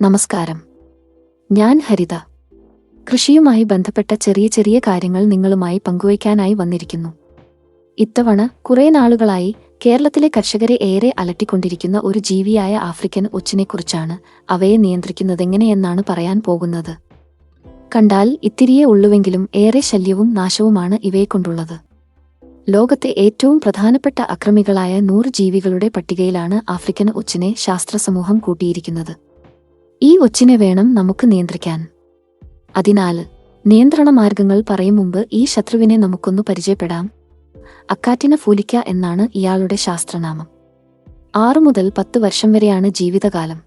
നമസ്കാരം. ഞാൻ ഹരിത. കൃഷിയുമായി ബന്ധപ്പെട്ട ചെറിയ ചെറിയ കാര്യങ്ങൾ നിങ്ങളുമായി പങ്കുവയ്ക്കാനായി വന്നിരിക്കുന്നു. ഇത്തവണ കുറേ നാളുകളായി കേരളത്തിലെ കർഷകരെ ഏറെ അലട്ടിക്കൊണ്ടിരിക്കുന്ന ഒരു ജീവിയായ ആഫ്രിക്കൻ ഒച്ചിനെക്കുറിച്ചാണ് അവയെ നിയന്ത്രിക്കുന്നതെങ്ങനെയെന്നാണ് പറയാൻ പോകുന്നത്. കണ്ടാൽ ഇത്തിരിയേ ഉള്ളുവെങ്കിലും ഏറെ ശല്യവും നാശവുമാണ് ഇവയെക്കൊണ്ടുള്ളത്. ലോകത്തെ ഏറ്റവും പ്രധാനപ്പെട്ട അക്രമികളായ നൂറ് ജീവികളുടെ പട്ടികയിലാണ് ആഫ്രിക്കൻ ഒച്ചിനെ ശാസ്ത്രസമൂഹം കൂട്ടിയിരിക്കുന്നത്. ഈ ഒച്ചിനെ വേണം നമുക്ക് നിയന്ത്രിക്കാൻ. അതിനാൽ നിയന്ത്രണ മാർഗങ്ങൾ പറയും മുമ്പ് ഈ ശത്രുവിനെ നമുക്കൊന്ന് പരിചയപ്പെടാം. അക്കാറ്റിന ഫൂലിക്ക എന്നാണ് ഇയാളുടെ ശാസ്ത്രനാമം. ആറു മുതൽ പത്ത് വർഷം വരെയാണ് ജീവിതകാലം.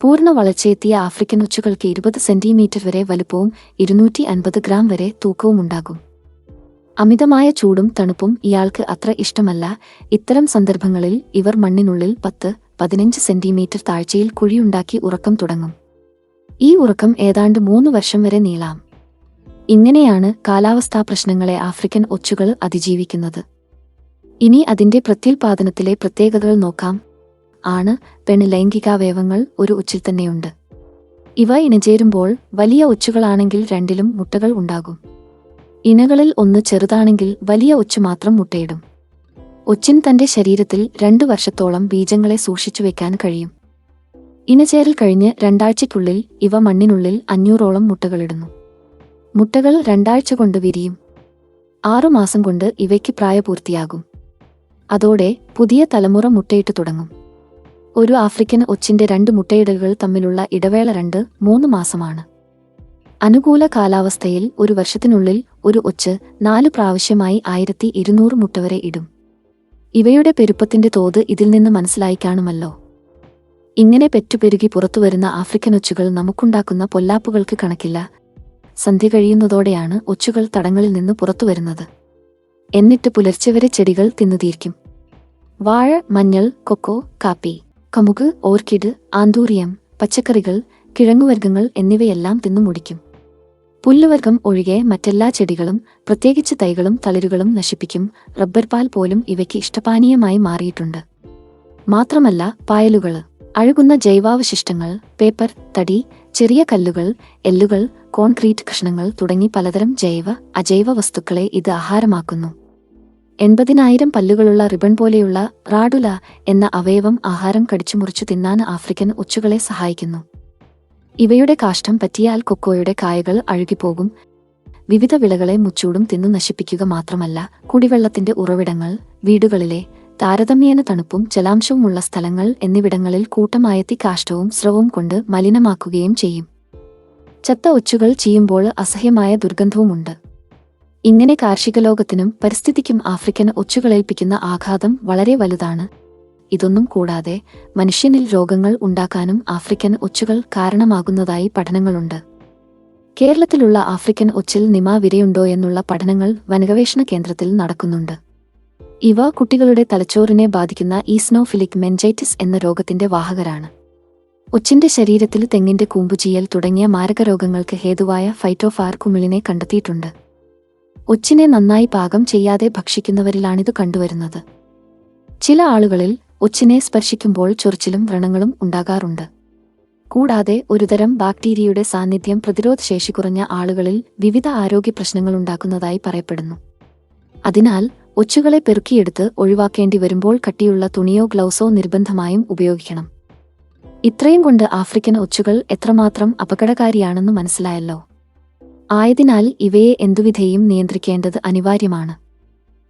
പൂർണ വളർച്ചയെത്തിയ ആഫ്രിക്കൻ ഒച്ചുകൾക്ക് ഇരുപത് സെന്റിമീറ്റർ വരെ വലുപ്പവും ഇരുന്നൂറ്റി അൻപത് ഗ്രാം വരെ തൂക്കവും ഉണ്ടാകും. അമിതമായ ചൂടും തണുപ്പും ഇയാൾക്ക് അത്ര ഇഷ്ടമല്ല. ഇത്തരം സന്ദർഭങ്ങളിൽ ഇവർ മണ്ണിനുള്ളിൽ പത്ത് പതിനഞ്ച് സെന്റിമീറ്റർ താഴ്ചയിൽ കുഴിയുണ്ടാക്കി ഉറക്കം തുടങ്ങും. ഈ ഉറക്കം ഏതാണ്ട് മൂന്ന് വർഷം വരെ നീളാം. ഇങ്ങനെയാണ് കാലാവസ്ഥാ പ്രശ്നങ്ങളെ ആഫ്രിക്കൻ ഒച്ചുകൾ അതിജീവിക്കുന്നത്. ഇനി അതിന്റെ പ്രത്യുൽപാദനത്തിലെ പ്രത്യേകതകൾ നോക്കാം. ആണ് പെണ് ലൈംഗികാവയവങ്ങൾ ഒരു ഒച്ചിൽ തന്നെയുണ്ട്. ഇവ ഇണചേരുമ്പോൾ വലിയ ഒച്ചുകളാണെങ്കിൽ രണ്ടിലും മുട്ടകൾ ഉണ്ടാകും. ഇനകളിൽ ഒന്ന് ചെറുതാണെങ്കിൽ വലിയ ഒച്ചു മാത്രം മുട്ടയിടും. ഒച്ചിൻ തന്റെ ശരീരത്തിൽ രണ്ടു വർഷത്തോളം ബീജങ്ങളെ സൂക്ഷിച്ചു വെക്കാൻ കഴിയും. ഇണചേരൽ കഴിഞ്ഞ് രണ്ടാഴ്ചയ്ക്കുള്ളിൽ ഇവ മണ്ണിനുള്ളിൽ അഞ്ഞൂറോളം മുട്ടകളിടുന്നു. മുട്ടകൾ രണ്ടാഴ്ച കൊണ്ട് വിരിയും. ആറുമാസം കൊണ്ട് ഇവയ്ക്ക് പ്രായപൂർത്തിയാകും. അതോടെ പുതിയ തലമുറ മുട്ടയിട്ട് തുടങ്ങും. ഒരു ആഫ്രിക്കൻ ഒച്ചിന്റെ രണ്ട് മുട്ടയിടലുകൾ തമ്മിലുള്ള ഇടവേള രണ്ട് മൂന്ന് മാസമാണ്. അനുകൂല കാലാവസ്ഥയിൽ ഒരു വർഷത്തിനുള്ളിൽ ഒരു ഒച്ച് നാല് പ്രാവശ്യമായി ആയിരത്തി ഇരുന്നൂറ് മുട്ട വരെ ഇടും. ഇവയുടെ പെരുപ്പത്തിന്റെ തോത് ഇതിൽ നിന്ന് മനസ്സിലായി കാണുമല്ലോ. ഇങ്ങനെ പെറ്റുപെരുകി പുറത്തുവരുന്ന ആഫ്രിക്കൻ ഒച്ചുകൾ നമുക്കുണ്ടാക്കുന്ന പൊല്ലാപ്പുകൾക്ക് കണക്കില്ല. സന്ധ്യ കഴിയുന്നതോടെയാണ് ഒച്ചുകൾ തടങ്ങളിൽ നിന്ന് പുറത്തുവരുന്നത്. എന്നിട്ട് പുലർച്ചെ വരെ ചെടികൾ തിന്നുതീർക്കും. വാഴ മഞ്ഞൾ കൊക്കോ കാപ്പി കമുക് ഓർക്കിഡ് ആന്തൂറിയം പച്ചക്കറികൾ കിഴങ്ങുവർഗങ്ങൾ എന്നിവയെല്ലാം തിന്നു മുടിക്കും പുല്ലുവർഗം ഒഴികെ മറ്റെല്ലാ ചെടികളും പ്രത്യേകിച്ച് തൈകളും തളിരുകളും നശിപ്പിക്കും. റബ്ബർ പാൽ പോലും ഇവയ്ക്ക് ഇഷ്ടപാനീയമായി മാറിയിട്ടുണ്ട്. മാത്രമല്ല പായലുകൾ അഴുകുന്ന ജൈവാവശിഷ്ടങ്ങൾ പേപ്പർ തടി ചെറിയ കല്ലുകൾ എല്ലുകൾ കോൺക്രീറ്റ് കഷ്ണങ്ങൾ തുടങ്ങി പലതരം ജൈവ അജൈവ വസ്തുക്കളെ ഇത് ആഹാരമാക്കുന്നു. എൺപതിനായിരം പല്ലുകളുള്ള റിബൺ പോലെയുള്ള റാഡുല എന്ന അവയവം ആഹാരം കടിച്ചു മുറിച്ചു തിന്നാൻ ആഫ്രിക്കൻ ഒച്ചുകളെ സഹായിക്കുന്നു. ഇവയുടെ കാഷ്ടം പറ്റിയാൽ കൊക്കോയുടെ കായകൾ അഴുകിപ്പോകും. വിവിധ വിളകളെ മുച്ചൂടും തിന്നു നശിപ്പിക്കുക മാത്രമല്ല കുടിവെള്ളത്തിന്റെ ഉറവിടങ്ങൾ വീടുകളിലെ താരതമ്യേന തണുപ്പും ജലാംശവുമുള്ള സ്ഥലങ്ങൾ എന്നിവിടങ്ങളിൽ കൂട്ടമായെത്തി കാഷ്ടവും സ്രവവും കൊണ്ട് മലിനമാക്കുകയും ചെയ്യും. ചത്ത ഒച്ചുകൾ ചെയ്യുമ്പോൾ അസഹ്യമായ ദുർഗന്ധവുമുണ്ട്. ഇങ്ങനെ കാർഷിക ലോകത്തിനും പരിസ്ഥിതിക്കും ആഫ്രിക്കൻ ഒച്ചുകളേൽപ്പിക്കുന്ന ആഘാതം വളരെ വലുതാണ്. ഇതൊന്നും കൂടാതെ മനുഷ്യനിൽ രോഗങ്ങൾ ഉണ്ടാക്കാനും ആഫ്രിക്കൻ ഒച്ചുകൾ കാരണമാകുന്നതായി പഠനങ്ങളുണ്ട്. കേരളത്തിലുള്ള ആഫ്രിക്കൻ ഒച്ചിൽ നിമ വിരയുണ്ടോ എന്നുള്ള പഠനങ്ങൾ വനഗവേഷണ കേന്ദ്രത്തിൽ നടക്കുന്നുണ്ട്. ഇവ കുട്ടികളുടെ തലച്ചോറിനെ ബാധിക്കുന്ന ഈസ്നോഫിലിക് മെൻജൈറ്റിസ് എന്ന രോഗത്തിന്റെ വാഹകരാണ്. ഒച്ചിന്റെ ശരീരത്തിൽ തെങ്ങിന്റെ കൂമ്പുചീയൽ തുടങ്ങിയ മാരകരോഗങ്ങൾക്ക് ഹേതുവായ ഫൈറ്റോഫാർ കുമിളിനെ കണ്ടെത്തിയിട്ടുണ്ട്. ഒച്ചിനെ നന്നായി പാകം ചെയ്യാതെ ഭക്ഷിക്കുന്നവരിലാണിത് കണ്ടുവരുന്നത്. ചില ആളുകളിൽ ഒച്ചിനെ സ്പർശിക്കുമ്പോൾ ചൊറിച്ചിലും വ്രണങ്ങളും ഉണ്ടാകാറുണ്ട്. കൂടാതെ ഒരുതരം ബാക്ടീരിയയുടെ സാന്നിധ്യം പ്രതിരോധശേഷി കുറഞ്ഞ ആളുകളിൽ വിവിധ ആരോഗ്യ പ്രശ്നങ്ങൾ ഉണ്ടാക്കുന്നതായി പറയപ്പെടുന്നു. അതിനാൽ ഒച്ചുകളെ പെറുക്കിയെടുത്ത് ഒഴിവാക്കേണ്ടി വരുമ്പോൾ കട്ടിയുള്ള തുണിയോ ഗ്ലൗസോ നിർബന്ധമായും ഉപയോഗിക്കണം. ഇത്രയും കൊണ്ട് ആഫ്രിക്കൻ ഒച്ചുകൾ എത്രമാത്രം അപകടകാരിയാണെന്ന് മനസ്സിലായല്ലോ. ആയതിനാൽ ഇവയെ എന്തുവിധേയും നിയന്ത്രിക്കേണ്ടത് അനിവാര്യമാണ്.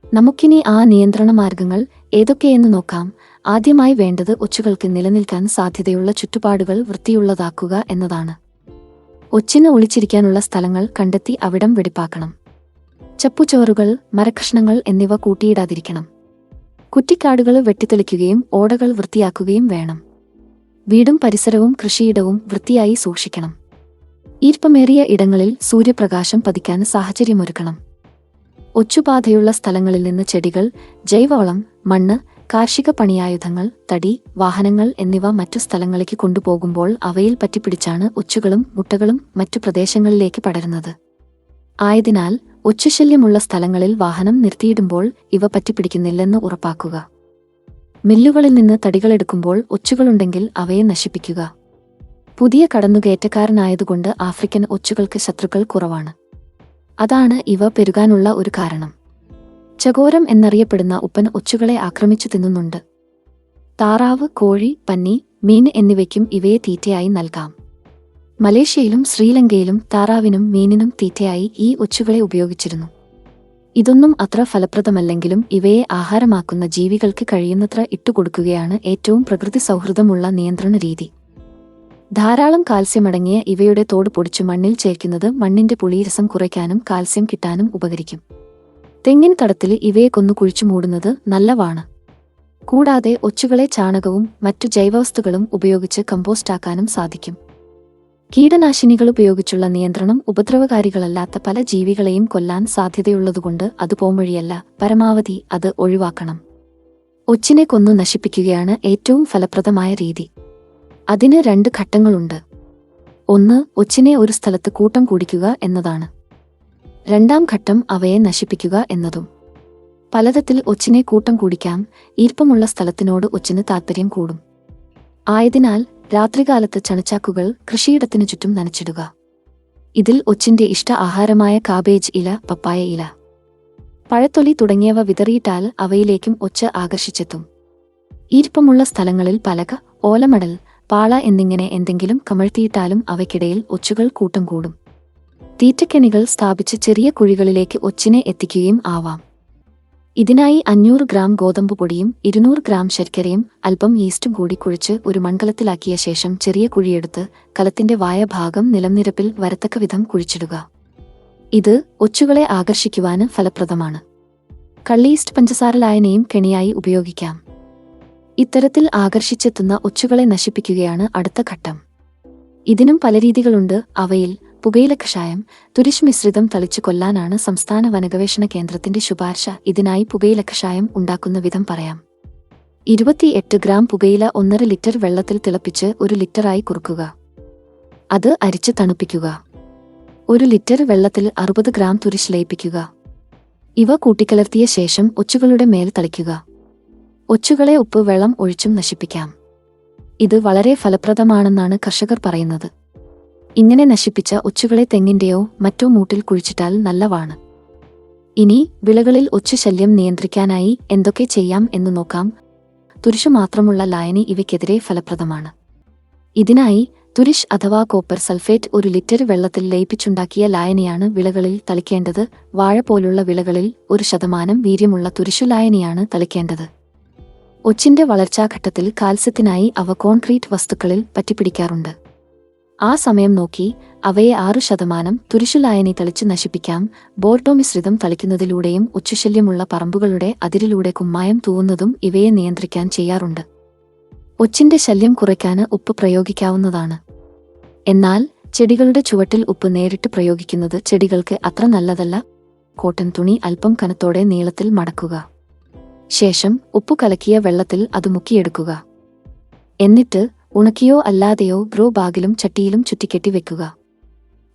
നമുക്കിനി ആ നിയന്ത്രണ മാർഗങ്ങൾ ഏതൊക്കെയെന്ന് നോക്കാം. ആദ്യമായി വേണ്ടത് ഒച്ചുകൾക്ക് നിലനിൽക്കാൻ സാധ്യതയുള്ള ചുറ്റുപാടുകൾ വൃത്തിയുള്ളതാക്കുക എന്നതാണ്. ഒച്ചിന് ഒളിച്ചിരിക്കാനുള്ള സ്ഥലങ്ങൾ കണ്ടെത്തി അവിടം വെടിപ്പാക്കണം. ചപ്പുചോറുകൾ മരകഷ്ണങ്ങൾ എന്നിവ കൂട്ടിയിടാതിരിക്കണം. കുറ്റിക്കാടുകൾ വെട്ടിത്തെളിക്കുകയും ഓടകൾ വൃത്തിയാക്കുകയും വേണം. വീടും പരിസരവും കൃഷിയിടവും വൃത്തിയായി സൂക്ഷിക്കണം. ഈർപ്പമേറിയ ഇടങ്ങളിൽ സൂര്യപ്രകാശം പതിക്കാൻ സാഹചര്യമൊരുക്കണം. ഒച്ചുബാധയുള്ള സ്ഥലങ്ങളിൽ നിന്ന് ചെടികൾ ജൈവവളം മണ്ണ് കാർഷിക പണിയായുധങ്ങൾ തടി വാഹനങ്ങൾ എന്നിവ മറ്റു സ്ഥലങ്ങളിലേക്ക് കൊണ്ടുപോകുമ്പോൾ അവയിൽ പറ്റിപ്പിടിച്ചാണ് ഒച്ചുകളും മുട്ടകളും മറ്റു പ്രദേശങ്ങളിലേക്ക് പടരുന്നത്. ആയതിനാൽ ഒച്ചുശല്യമുള്ള സ്ഥലങ്ങളിൽ വാഹനം നിർത്തിയിടുമ്പോൾ ഇവ പറ്റിപ്പിടിക്കുന്നില്ലെന്ന് ഉറപ്പാക്കുക. മില്ലുകളിൽ നിന്ന് തടികളെടുക്കുമ്പോൾ ഒച്ചുകളുണ്ടെങ്കിൽ അവയെ നശിപ്പിക്കുക. പുതിയ കടന്നുകയറ്റക്കാരനായതുകൊണ്ട് ആഫ്രിക്കൻ ഒച്ചുകൾക്ക് ശത്രുക്കൾ കുറവാണ്. അതാണ് ഇവ പെരുകാനുള്ള ഒരു കാരണം. ചകോരം എന്നറിയപ്പെടുന്ന ഉപ്പൻ ഒച്ചുകളെ ആക്രമിച്ചു തിന്നുന്നുണ്ട്. താറാവ് കോഴി പന്നി മീൻ എന്നിവയ്ക്കും ഇവയെ തീറ്റയായി നൽകാം. മലേഷ്യയിലും ശ്രീലങ്കയിലും താറാവിനും മീനിനും തീറ്റയായി ഈ ഒച്ചുകളെ ഉപയോഗിച്ചിരുന്നു. ഇതൊന്നും അത്ര ഫലപ്രദമല്ലെങ്കിലും ഇവയെ ആഹാരമാക്കുന്ന ജീവികൾക്ക് കഴിയുന്നത്ര ഇട്ടുകൊടുക്കുകയാണ് ഏറ്റവും പ്രകൃതി സൗഹൃദമുള്ള നിയന്ത്രണ രീതി. ധാരാളം കാൽസ്യം അടങ്ങിയ ഇവയുടെ തോട് പൊടിച്ച് മണ്ണിൽ ചേർക്കുന്നത് മണ്ണിന്റെ പുളിരസം കുറയ്ക്കാനും കാൽസ്യം കിട്ടാനും ഉപകരിക്കും. തെങ്ങിൻ തടത്തിൽ ഇവയെ കൊന്നു കുഴിച്ചു മൂടുന്നത് നല്ലവാണ്. കൂടാതെ ഒച്ചുകളെ ചാണകവും മറ്റു ജൈവവസ്തുക്കളും ഉപയോഗിച്ച് കമ്പോസ്റ്റാക്കാനും സാധിക്കും. കീടനാശിനികൾ ഉപയോഗിച്ചുള്ള നിയന്ത്രണം ഉപദ്രവകാരികളല്ലാത്ത പല ജീവികളെയും കൊല്ലാൻ സാധ്യതയുള്ളതുകൊണ്ട് അത് പോംവഴിയല്ല പരമാവധി അത് ഒഴിവാക്കണം. ഒച്ചിനെ കൊന്നു നശിപ്പിക്കുകയാണ് ഏറ്റവും ഫലപ്രദമായ രീതി. അതിന് രണ്ട് ഘട്ടങ്ങളുണ്ട്. ഒന്ന് ഒച്ചിനെ ഒരു സ്ഥലത്ത് കൂട്ടം കൂടിക്കുക എന്നതാണ്. രണ്ടാം ഘട്ടം അവയെ നശിപ്പിക്കുക എന്നതും. പലതത്തിൽ ഒച്ചിനെ കൂട്ടം കൂടിക്കാം ഈർപ്പമുള്ള സ്ഥലത്തിനോട് ഒച്ചിന് താൽപ്പര്യം കൂടും. ആയതിനാൽ രാത്രികാലത്ത് ചണച്ചാക്കുകൾ കൃഷിയിടത്തിനു ചുറ്റും നനച്ചിടുക. ഇതിൽ ഒച്ചിന്റെ ഇഷ്ട ആഹാരമായ കാബേജ് ഇല പപ്പായ ഇല. പഴത്തൊലി തുടങ്ങിയവ വിതറിയിട്ടാൽ അവയിലേക്കും ഒച്ച ആകർഷിച്ചെത്തും. ഈർപ്പമുള്ള സ്ഥലങ്ങളിൽ പലക ഓലമടൽ പാള എന്നിങ്ങനെ എന്തെങ്കിലും കമഴ്ത്തിയിട്ടാലും അവയ്ക്കിടയിൽ ഒച്ചുകൾ കൂട്ടം കൂടും. തീറ്റക്കെണികൾ സ്ഥാപിച്ച് ചെറിയ കുഴികളിലേക്ക് ഒച്ചിനെ എത്തിക്കുകയും ആവാം. ഇതിനായി അഞ്ഞൂറ് ഗ്രാം ഗോതമ്പ് പൊടിയും ഇരുന്നൂറ് ഗ്രാം ശർക്കരയും അല്പം ഈസ്റ്റും കൂടി കുഴിച്ച് ഒരു മൺകലത്തിലാക്കിയ ശേഷം ചെറിയ കുഴിയെടുത്ത് കലത്തിന്റെ വായ ഭാഗം നിലംനിരപ്പിൽ വരത്തക്ക വിധം കുഴിച്ചിടുക. ഇത് ഒച്ചുകളെ ആകർഷിക്കുവാന് ഫലപ്രദമാണ്. കള്ളീസ്റ്റ് പഞ്ചസാര ലായനയും കെണിയായി ഉപയോഗിക്കാം. ഇത്തരത്തിൽ ആകർഷിച്ചെത്തുന്ന ഒച്ചുകളെ നശിപ്പിക്കുകയാണ് അടുത്ത ഘട്ടം. ഇതിനും പല രീതികളുണ്ട്. അവയിൽ പുകയില കഷായം തുരിശ് മിശ്രിതം തളിച്ചു കൊല്ലാനാണ് സംസ്ഥാന വനഗവേഷണ കേന്ദ്രത്തിന്റെ ശുപാർശ. ഇതിനായി പുകയില കഷായം ഉണ്ടാക്കുന്ന വിധം പറയാം. ഇരുപത്തിയെട്ട് ഗ്രാം പുകയില ഒന്നര ലിറ്റർ വെള്ളത്തിൽ തിളപ്പിച്ച് ഒരു ലിറ്ററായി കുറുക്കുക. അത് അരിച്ച് തണുപ്പിക്കുക. ഒരു ലിറ്റർ വെള്ളത്തിൽ അറുപത് ഗ്രാം തുരിശ് ലയിപ്പിക്കുക. ഇവ കൂട്ടിക്കലർത്തിയ ശേഷം ഒച്ചുകളുടെ മേൽ തളിക്കുക. ഒച്ചുകളെ ഉപ്പ് വെള്ളം ഒഴിച്ചും നശിപ്പിക്കാം. ഇത് വളരെ ഫലപ്രദമാണെന്നാണ് കർഷകർ പറയുന്നത്. ഇങ്ങനെ നശിപ്പിച്ച ഒച്ചുകളെ തെങ്ങിന്റെയോ മറ്റോ മൂട്ടിൽ കുഴിച്ചിട്ടാൽ നല്ലവാണ് ഇനി വിളകളിൽ ഒച്ചു ശല്യം നിയന്ത്രിക്കാനായി എന്തൊക്കെ ചെയ്യാം എന്ന് നോക്കാം. തുരിശു മാത്രമുള്ള ലായനി ഇവയ്ക്കെതിരെ ഫലപ്രദമാണ്. ഇതിനായി തുരിശ് അഥവാ കോപ്പർ സൾഫേറ്റ് ഒരു ലിറ്റർ വെള്ളത്തിൽ ലയിപ്പിച്ചുണ്ടാക്കിയ ലായനിയാണ് വിളകളിൽ തളിക്കേണ്ടത്. വാഴ പോലുള്ള വിളകളിൽ ഒരു ശതമാനം വീര്യമുള്ള തുരിശു ലായനിയാണ് തളിക്കേണ്ടത്. ഒച്ചിന്റെ വളർച്ചാഘട്ടത്തിൽ കാൽസ്യത്തിനായി അവ കോൺക്രീറ്റ് വസ്തുക്കളിൽ പറ്റിപ്പിടിക്കാറുണ്ട്. ആ സമയം നോക്കി അവയെ ആറു ശതമാനം തുരിശുലായനി തളിച്ച് നശിപ്പിക്കാം. ബോൾട്ടോ മിശ്രിതം തളിക്കുന്നതിലൂടെയും ഉച്ചശല്യമുള്ള പറമ്പുകളുടെ അതിരിലൂടെ കുമ്മായം തൂവുന്നതും ഇവയെ നിയന്ത്രിക്കാൻ ചെയ്യാറുണ്ട്. ഒച്ചിന്റെ ശല്യം കുറയ്ക്കാൻ ഉപ്പ് പ്രയോഗിക്കാവുന്നതാണ്. എന്നാൽ ചെടികളുടെ ചുവട്ടിൽ ഉപ്പ് നേരിട്ട് പ്രയോഗിക്കുന്നത് ചെടികൾക്ക് അത്ര നല്ലതല്ല. കോട്ടൺ തുണി അല്പം കനത്തോടെ നീളത്തിൽ മടക്കുക. ശേഷം ഉപ്പു കലക്കിയ വെള്ളത്തിൽ അത് മുക്കിയെടുക്കുക. എന്നിട്ട് ഉണക്കിയോ അല്ലാതെയോ ഗ്രോ ബാഗിലും ചട്ടിയിലും ചുറ്റിക്കെട്ടി വെക്കുക.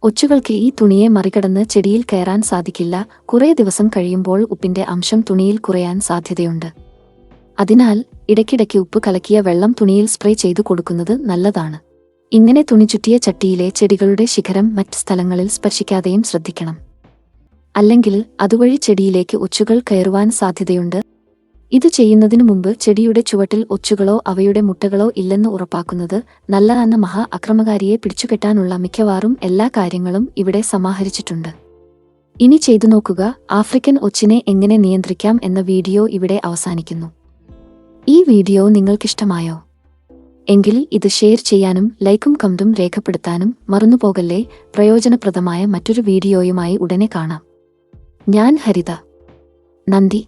ഒച്ചുകൾക്ക് ഈ തുണിയെ മറികടന്ന് ചെടിയിൽ കയറാൻ സാധിക്കില്ല. കുറേ ദിവസം കഴിയുമ്പോൾ ഉപ്പിന്റെ അംശം തുണിയിൽ കുറയാൻ സാധ്യതയുണ്ട്. അതിനാൽ ഇടയ്ക്കിടയ്ക്ക് ഉപ്പ് കലക്കിയ വെള്ളം തുണിയിൽ സ്പ്രേ ചെയ്തു കൊടുക്കുന്നത് നല്ലതാണ്. ഇങ്ങനെ തുണി ചുറ്റിയ ചട്ടിയിലെ ചെടികളുടെ ശിഖരം മറ്റ് സ്ഥലങ്ങളിൽ സ്പർശിക്കാതെയും ശ്രദ്ധിക്കണം. അല്ലെങ്കിൽ അതുവഴി ചെടിയിലേക്ക് ഒച്ചുകൾ കയറുവാൻ സാധ്യതയുണ്ട്. ഇത് ചെയ്യുന്നതിനു മുമ്പ് ചെടിയുടെ ചുവട്ടിൽ ഒച്ചുകളോ അവയുടെ മുട്ടകളോ ഇല്ലെന്ന് ഉറപ്പാക്കുന്നത് നല്ലതെന്ന മഹാ അക്രമകാരിയെ പിടിച്ചുകെട്ടാനുള്ള മിക്കവാറും എല്ലാ കാര്യങ്ങളും ഇവിടെ സമാഹരിച്ചിട്ടുണ്ട്. ഇനി ചെയ്തു നോക്കുക ആഫ്രിക്കൻ ഒച്ചിനെ എങ്ങനെ നിയന്ത്രിക്കാം എന്ന വീഡിയോ ഇവിടെ അവസാനിക്കുന്നു. ഈ വീഡിയോ നിങ്ങൾക്കിഷ്ടമായോ? എങ്കിൽ ഇത് ഷെയർ ചെയ്യാനും ലൈക്കും കമന്റും രേഖപ്പെടുത്താനും മറന്നുപോകല്ലേ? പ്രയോജനപ്രദമായ മറ്റൊരു വീഡിയോയുമായി ഉടനെ കാണാം. ഞാൻ ഹരിത. നന്ദി.